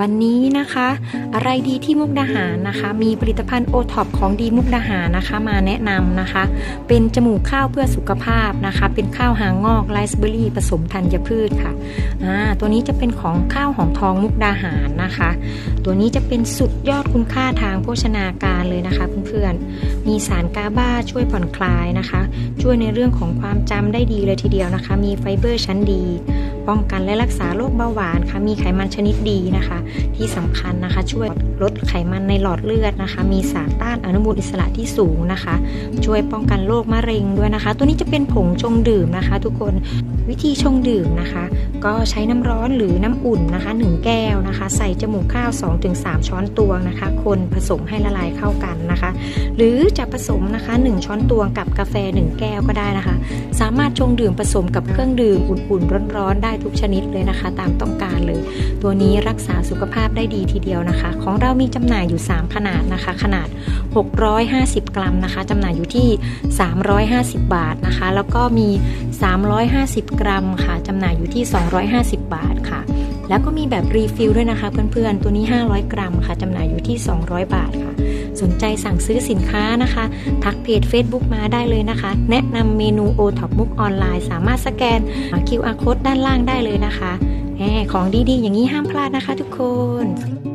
วันนี้นะคะ อะไรดีที่มุกดาหารนะคะ มีผลิตภัณฑ์โอท็อปของดีมุกดาหารนะคะ มาแนะนำนะคะ เป็นจมูกข้าวเพื่อสุขภาพนะคะ เป็นข้าวหางงอกไรซ์เบอร์รี่ผสมธัญพืชค่ะอ่าตัวนี้จะเป็นของข้าวหอมทองมุกดาหารนะคะ ตัวนี้จะเป็นสุดยอดคุณค่าทางโภชนาการเลยนะคะเพื่อนๆมีสารกาบาช่วยผ่อนคลายนะคะ ช่วยในเรื่องของความจำได้ดีเลยทีเดียวนะคะ มีไฟเบอร์ชั้นดี ป้องกันและรักษาโรคเบาหวานค่ะมีไขมันชนิดดีนะคะ ที่สำคัญนะคะ ช่วยลดไขมันในหลอดเลือดนะคะ มีสารต้านอนุมูลอิสระที่สูงนะคะ ช่วยป้องกันโรคมะเร็งด้วยนะคะ ตัวนี้จะเป็นผงชงดื่มนะคะ ทุกคนวิธีชงดื่มนะคะ ก็ใช้น้ำร้อนหรือน้ำอุ่นนะคะ 1 แก้วนะคะ ใส่จมูกข้าว 2-3 ช้อนตวงนะคะ คนผสมให้ละลายเข้ากันนะคะ หรือจะผสมนะคะ 1 ช้อนตวงกับกาแฟ 1 แก้วก็ได้นะคะ สามารถชงดื่มผสมกับเครื่องดื่มอุ่นๆร้อนๆได้ทุกชนิดเลยนะคะ ตามต้องการเลย ตัวนี้รักษาสุขภาพได้ดีทีเดียวนะคะ ของเรามีจำหน่ายอยู่ 3 ขนาดนะคะ ขนาด 650 กรัมนะคะจำหน่ายอยู่ที่ 350 บาทนะคะ แล้วก็มี 350 กรัมค่ะจำหน่ายอยู่ที่ 250 บาทค่ะแล้วก็มีแบบรีฟิลด้วยนะคะ เพื่อนๆ ตัวนี้ 500 กรัมค่ะจำหน่ายอยู่ที่ 200 บาทค่ะ สนใจสั่งซื้อสินค้านะคะ ทักเพจ Facebook มาได้เลยนะคะ แนะนำเมนูโอท็อปมุกออนไลน์ สามารถสแกน QR code ด้านล่างได้เลยนะคะแหมของดีๆ อย่างนี้ห้ามพลาดนะคะทุกคน